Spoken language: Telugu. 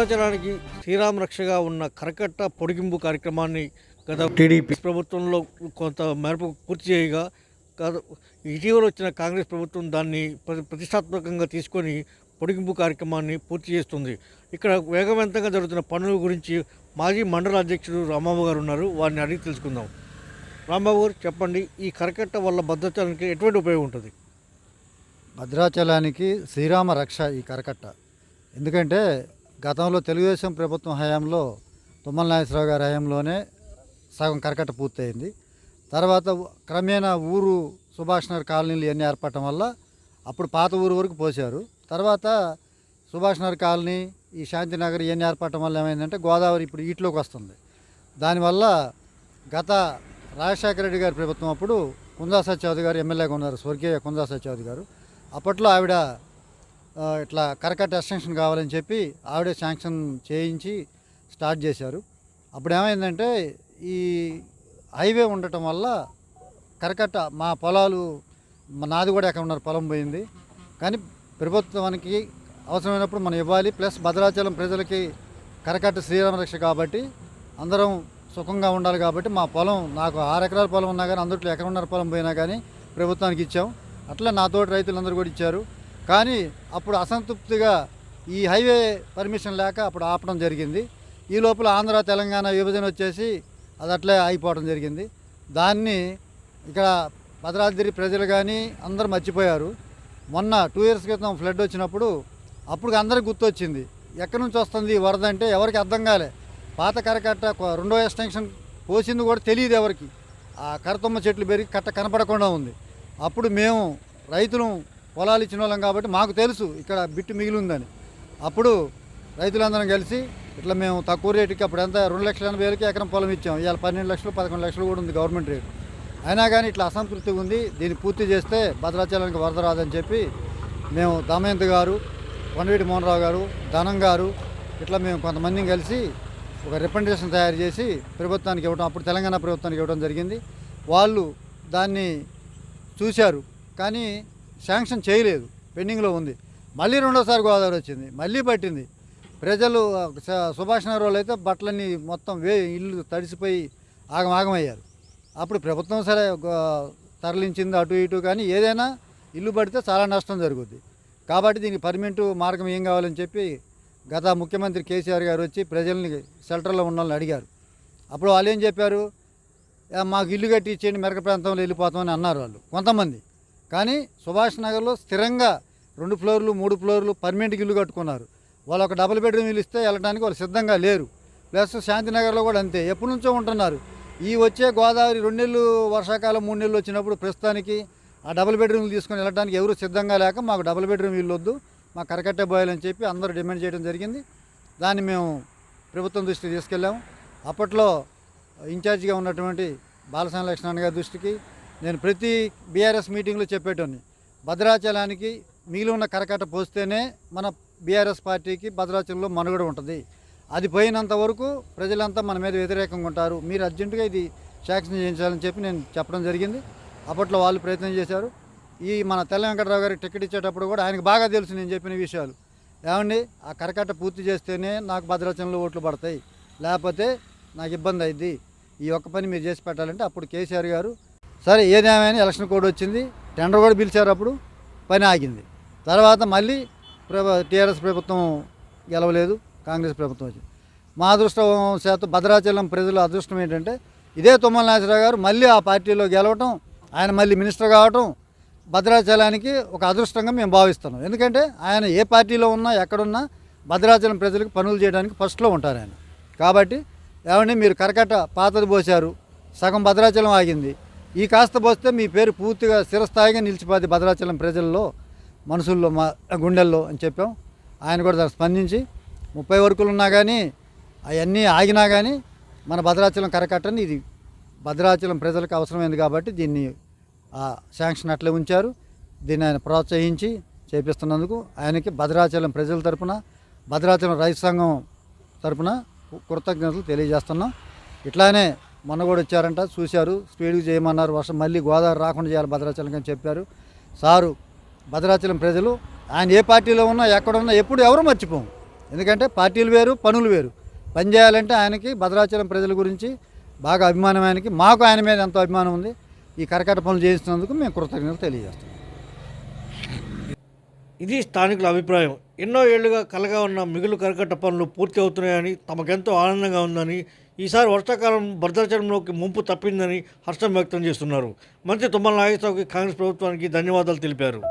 భ్రష్టాచారానికి శ్రీరామ రక్షగా ఉన్న కరకట్ట పొడిగింపు కార్యక్రమాన్ని గత టీడీపీ ప్రభుత్వంలో కొంత మేరకు పూర్తి చేయగా ఇటీవల వచ్చిన కాంగ్రెస్ ప్రభుత్వం దాన్ని ప్రతిష్టాత్మకంగా తీసుకొని పొడిగింపు కార్యక్రమాన్ని పూర్తి చేస్తుంది. ఇక్కడ వేగవంతంగా జరుగుతున్న పనుల గురించి మాజీ మండల అధ్యక్షుడు రాంబాబు గారు ఉన్నారు. వారిని అడిగి తెలుసుకుందాం. రాంబాబు గారు చెప్పండి ఈ కరకట్ట వల్ల భద్రాచలానికి ఎటువంటి ఉపయోగం ఉంటుంది? భద్రాచలానికి శ్రీరామ రక్ష ఈ కరకట్ట. ఎందుకంటే గతంలో తెలుగుదేశం ప్రభుత్వం హయాంలో తుమ్మల నాగేశ్వరరావు గారి హయాంలోనే సగం కరకట్ట పూర్తయింది. తర్వాత క్రమేణా ఊరు సుభాష్ నగర్ కాలనీలు ఇవన్నీ ఏర్పడటం వల్ల అప్పుడు పాత ఊరు వరకు పోసారు తర్వాత సుభాష్ నగర్ కాలనీ ఈ శాంతినగర్ ఇవన్నీ ఏర్పడటం వల్ల ఏమైందంటే గోదావరి ఇప్పుడు ఈట్లోకి వస్తుంది. దానివల్ల గత రాజశేఖర రెడ్డి గారి ప్రభుత్వం అప్పుడు కుందా సత్యవతి గారు ఎమ్మెల్యేగా ఉన్నారు స్వర్గీయ కుందా సత్యవతి గారు. అప్పట్లో ఆవిడ ఇట్లా కరకట్ట ఎక్స్టెన్షన్ కావాలని చెప్పి ఆవిడే శాంక్షన్ చేయించి స్టార్ట్ చేశారు. అప్పుడు ఏమైందంటే ఈ హైవే ఉండటం వల్ల కరకట్ట మా పొలాలు నాది కూడా ఎక్కడ ఉన్నారు పొలం పోయింది. కానీ ప్రభుత్వానికి అవసరమైనప్పుడు మనం ఇవ్వాలి. ప్లస్ భద్రాచలం ప్రజలకి కరకట్ట శ్రీరామ రక్ష కాబట్టి అందరం సుఖంగా ఉండాలి కాబట్టి మా పొలం నాకు ఆరు ఎకరాల పొలం ఉన్నా కానీ అందరిలో ఎకరం ఉన్నారు పొలం పోయినా కానీ ప్రభుత్వానికి ఇచ్చాం. అట్లా నాతోటి రైతులందరూ కూడా ఇచ్చారు. కానీ అప్పుడు అసంతృప్తిగా ఈ హైవే పర్మిషన్ లేక అప్పుడు ఆపడం జరిగింది. ఈ లోపల ఆంధ్ర తెలంగాణ విభజన వచ్చేసి అది అట్లే అయిపోవడం జరిగింది. దాన్ని ఇక్కడ భద్రాద్రి ప్రజలు కానీ అందరూ మర్చిపోయారు. మొన్న టూ ఇయర్స్ క్రితం ఫ్లడ్ వచ్చినప్పుడు అప్పుడు అందరికి గుర్తొచ్చింది. ఎక్కడి నుంచి వస్తుంది ఈ వరద అంటే ఎవరికి అర్థం కాలే. పాత కరకట్ట రెండో ఎక్స్టెన్షన్ పోసింది కూడా తెలియదు ఎవరికి. ఆ కరతమ్మ చెట్లు పెరిగి కట్ట కనపడకుండా ఉంది. అప్పుడు మేము రైతులు పొలాలు ఇచ్చిన వాళ్ళం కాబట్టి మాకు తెలుసు ఇక్కడ బిట్టు మిగిలి ఉందని అప్పుడు రైతులందరం కలిసి ఇట్లా మేము తక్కువ రేటుకి అప్పుడు ఎంత రెండు లక్షల ఎనభై వేలకి ఎకరం పొలం ఇచ్చాం. ఇవాళ పన్నెండు లక్షలు పదకొండు లక్షలు కూడా ఉంది గవర్నమెంట్ రేటు. అయినా కానీ ఇట్లా అసంతృప్తిగా ఉంది. దీన్ని పూర్తి చేస్తే భద్రాచలానికి వరద రాదని చెప్పి మేము దమయంత్ గారు కొండవీటి మోహన్రావు గారు ధనం గారు ఇట్లా మేము కొంతమందిని కలిసి ఒక రిప్రజెంటేషన్ తయారు చేసి ప్రభుత్వానికి ఇవ్వడం అప్పుడు తెలంగాణ ప్రభుత్వానికి ఇవ్వడం జరిగింది. వాళ్ళు దాన్ని చూశారు. కానీ శాంక్షన్ చేయలేదు. పెండింగ్లో ఉంది. మళ్ళీ రెండోసారి గోదావరి వచ్చింది. మళ్ళీ పట్టింది. ప్రజలు సుభాష్ నగర్ వాళ్ళు అయితే బట్టలన్నీ మొత్తం వే ఇల్లు తడిసిపోయి ఆగమాగమయ్యారు. అప్పుడు ప్రభుత్వం సరే తరలించింది అటు ఇటు కానీ ఏదైనా ఇల్లు పడితే చాలా నష్టం జరుగుద్ది. కాబట్టి దీనికి పర్మనెంట్ మార్గం ఏం కావాలని చెప్పి గత ముఖ్యమంత్రి కేసీఆర్ గారు వచ్చి ప్రజల్ని షెల్టర్లో ఉన్న వాళ్ళని అడిగారు. అప్పుడు వాళ్ళు ఏం చెప్పారు? మాకు ఇల్లు కట్టి ఇచ్చేయండి మెరక ప్రాంతంలో వెళ్ళిపోతామని అన్నారు వాళ్ళు. కొంతమంది. కానీ సుభాష్ నగర్లో స్థిరంగా రెండు ఫ్లోర్లు మూడు ఫ్లోర్లు పర్మనెంట్ ఇల్లు కట్టుకున్నారు. వాళ్ళు ఒక డబుల్ బెడ్రూమ్ ఇల్లు ఇస్తే వెళ్ళడానికి వాళ్ళు సిద్ధంగా లేరు. ప్లస్ శాంతినగర్లో కూడా అంతే. ఎప్పటి నుంచో ఉంటున్నారు. ఈ వచ్చే గోదావరి రెండు నెలలు వర్షాకాలం మూడు నెలలు వచ్చినప్పుడు ప్రస్తుతానికి ఆ డబుల్ బెడ్రూమ్లు తీసుకొని వెళ్ళడానికి ఎవరు సిద్ధంగా లేక మాకు డబుల్ బెడ్రూమ్ ఇల్లు వద్దు మాకు కరకట్టే బోయాలని చెప్పి అందరూ డిమాండ్ చేయడం జరిగింది. దాన్ని మేము ప్రభుత్వం దృష్టికి తీసుకెళ్ళాము. అప్పట్లో ఇన్ఛార్జిగా ఉన్నటువంటి బాలసాని లక్ష్మణ్ గారి దృష్టికి నేను ప్రతి బీఆర్ఎస్ మీటింగ్లో చెప్పేటోని భద్రాచలానికి మిగిలి ఉన్న కరకట్ట పోస్తేనే మన బీఆర్ఎస్ పార్టీకి భద్రాచలంలో మనుగడ ఉంటుంది. అది పోయినంత వరకు ప్రజలంతా మన మీద వ్యతిరేకంగా ఉంటారు. మీరు అర్జెంటుగా ఇది శాంక్షన్ చేయించాలని చెప్పి నేను చెప్పడం జరిగింది. అప్పట్లో వాళ్ళు ప్రయత్నం చేశారు. ఈ మన తెల్ల వెంకటరావు గారికి టికెట్ ఇచ్చేటప్పుడు కూడా ఆయనకు బాగా తెలుసు నేను చెప్పిన విషయాలు. ఏమండి? ఆ కరకట్ట పూర్తి చేస్తేనే నాకు భద్రాచలంలో ఓట్లు పడతాయి. లేకపోతే నాకు ఇబ్బంది అయింది ఈ ఒక్క పని మీరు చేసి పెట్టాలంటే అప్పుడు కేసీఆర్ గారు సరే ఏదేమైనా ఎలక్షన్ కోడ్ వచ్చింది టెండర్ కూడా పిలిచారు అప్పుడు పని ఆగింది. తర్వాత మళ్ళీ ప్రభ టీఆర్ఎస్ ప్రభుత్వం గెలవలేదు కాంగ్రెస్ ప్రభుత్వం వచ్చింది. మా అదృష్టం శాతం భద్రాచలం ప్రజల అదృష్టం ఏంటంటే ఇదే తుమ్మల నాగేశ్వరరావు గారు మళ్ళీ ఆ పార్టీలో గెలవటం ఆయన మళ్ళీ మినిస్టర్ కావటం భద్రాచలానికి ఒక అదృష్టంగా మేము భావిస్తున్నాం. ఎందుకంటే ఆయన ఏ పార్టీలో ఉన్నా ఎక్కడున్నా భద్రాచలం ప్రజలకు పనులు చేయడానికి ఫస్ట్లో ఉంటారు ఆయన. కాబట్టి ఏమండి మీరు కరకట్ట పాతది పోశారు సగం భద్రాచలం ఆగింది ఈ కాస్త పోస్తే మీ పేరు పూర్తిగా స్థిరస్థాయిగా నిలిచిపోద్ది భద్రాచలం ప్రజల్లో మనసుల్లో మా గుండెల్లో అని చెప్పాం. ఆయన కూడా దానికి స్పందించి ముప్పై వరకులు ఉన్నా కానీ అవన్నీ ఆగినా కానీ మన భద్రాచలం కరకట్టని ఇది భద్రాచలం ప్రజలకు అవసరమైంది కాబట్టి దీన్ని ఆ శాంక్షన్ అట్లే ఉంచారు. దీన్ని ఆయన ప్రోత్సహించి చేపిస్తున్నందుకు ఆయనకి భద్రాచలం ప్రజల తరపున భద్రాచలం రైతు సంఘం తరపున కృతజ్ఞతలు తెలియజేస్తున్నాం. ఇట్లానే మొన్న కూడా వచ్చారంట చూశారు స్పీడ్గా చేయమన్నారు వర్షం మళ్ళీ గోదావరి రాకుండా చేయాలి భద్రాచలం అని చెప్పారు. సారు భద్రాచలం ప్రజలు ఆయన ఏ పార్టీలో ఉన్నా ఎక్కడ ఉన్నా ఎప్పుడు ఎవరు మర్చిపోం ఎందుకంటే పార్టీలు వేరు పనులు వేరు. పని చేయాలంటే ఆయనకి భద్రాచలం ప్రజల గురించి బాగా అభిమానం ఆయనకి. మాకు ఆయన మీద ఎంతో అభిమానం ఉంది. ఈ కరకట్ట పనులు చేయిస్తున్నందుకు మేము కృతజ్ఞతలు తెలియజేస్తాం ఇది స్థానికుల అభిప్రాయం. ఎన్నో ఏళ్ళుగా కలగా ఉన్న మిగులు కరకట్ట పనులు పూర్తి అవుతున్నాయని తమకెంతో ఆనందంగా ఉందని ఈసారి వర్షాకాలం భద్రాచలంలోకి ముంపు తప్పిందని హర్షం వ్యక్తం చేస్తున్నారు. మంత్రి తుమ్మల నాగేశ్వరరావుకి కాంగ్రెస్ ప్రభుత్వానికి ధన్యవాదాలు తెలిపారు.